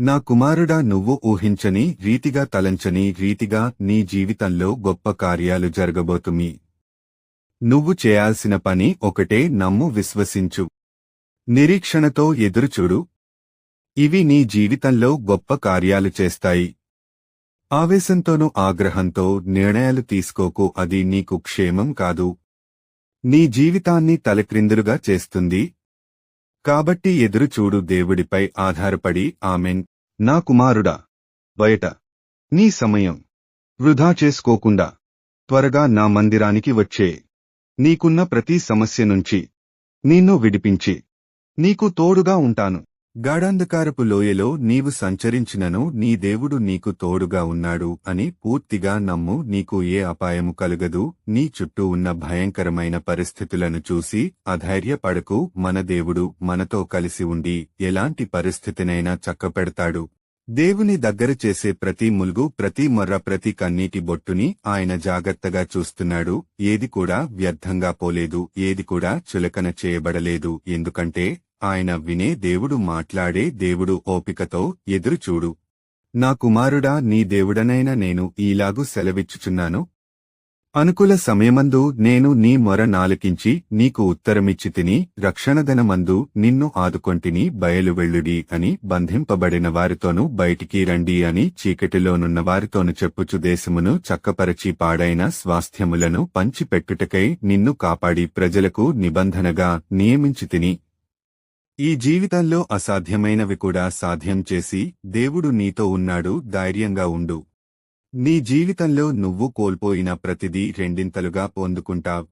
నా కుమారుడా నువ్వు ఊహించని రీతిగా తలంచని రీతిగా నీ జీవితంలో గొప్ప కార్యాలు జరగబోతుమి. నువ్వు చేయాల్సిన పని ఒకటే నమ్ము విశ్వసించు. నిరీక్షణతో ఎదురుచూడు. ఇవి నీ జీవితంలో గొప్ప కార్యాలు చేస్తాయి. ఆవేశంతోనూ ఆగ్రహంతో నిర్ణయాలు తీసుకోకు అది నీకు క్షేమం కాదు. నీ జీవితాన్ని తలక్రిందులుగా చేస్తుంది. కాబట్టి ఎదురుచూడు దేవుడిపై ఆధారపడి ఆమెన్. నా కుమారుడా బయట. నీ సమయం. వృధా చేసుకోకుండా. త్వరగా నా మందిరానికి వచ్చే. నీకున్న ప్రతి సమస్య నుంచి నిన్ను విడిపించి. నీకు తోడుగా ఉంటాను. గాఢాంధకారపు లోయలో నీవు సంచరించినను నీ దేవుడు నీకు తోడుగా ఉన్నాడు అని పూర్తిగా నమ్ము నీకు ఏ అపాయము కలుగదు నీ చుట్టూ ఉన్న భయంకరమైన పరిస్థితులను చూసి అధైర్యపడకు మన దేవుడు మనతో కలిసి ఉండి ఎలాంటి పరిస్థితినైనా చక్కపెడతాడు. దేవుని దగ్గర చేసే ప్రతి ములుగు ప్రతి మొర్ర ప్రతి కన్నీటి బొట్టుని ఆయన జాగ్రత్తగా చూస్తున్నాడు ఏది కూడా వ్యర్థంగా పోలేదు ఏది కూడా చులకన చేయబడలేదు ఎందుకంటే ఆయన వినే దేవుడు మాట్లాడే దేవుడు ఓపికతో ఎదురుచూడు. నా కుమారుడా నీ దేవుడనైన నేను ఈలాగు సెలవిచ్చుచున్నాను. అనుకూల సమయమందు నేను నీ మొర నాలుకించి నీకు ఉత్తరమిచ్చి తిని రక్షణధనమందు నిన్ను ఆదుకొంటిని బయలు వెళ్ళుడి అని బంధింపబడిన వారితోనూ బయటికి రండి అని చీకటిలోనున్న వారితోను చెప్పుచు దేశమును చక్కపరచి పాడైన స్వాస్థ్యములను పంచిపెట్టుటకై నిన్ను కాపాడి ప్రజలకు నిబంధనగా నియమించి తిని ఈ జీవితంలో అసాధ్యమైనవి కూడా సాధ్యం చేసి దేవుడు నీతో ఉన్నాడు ధైర్యంగా ఉండు. నీ జీవితంలో నువ్వు కోల్పోయిన ప్రతిదీ రెండింతలుగా పొందుకుంటావు.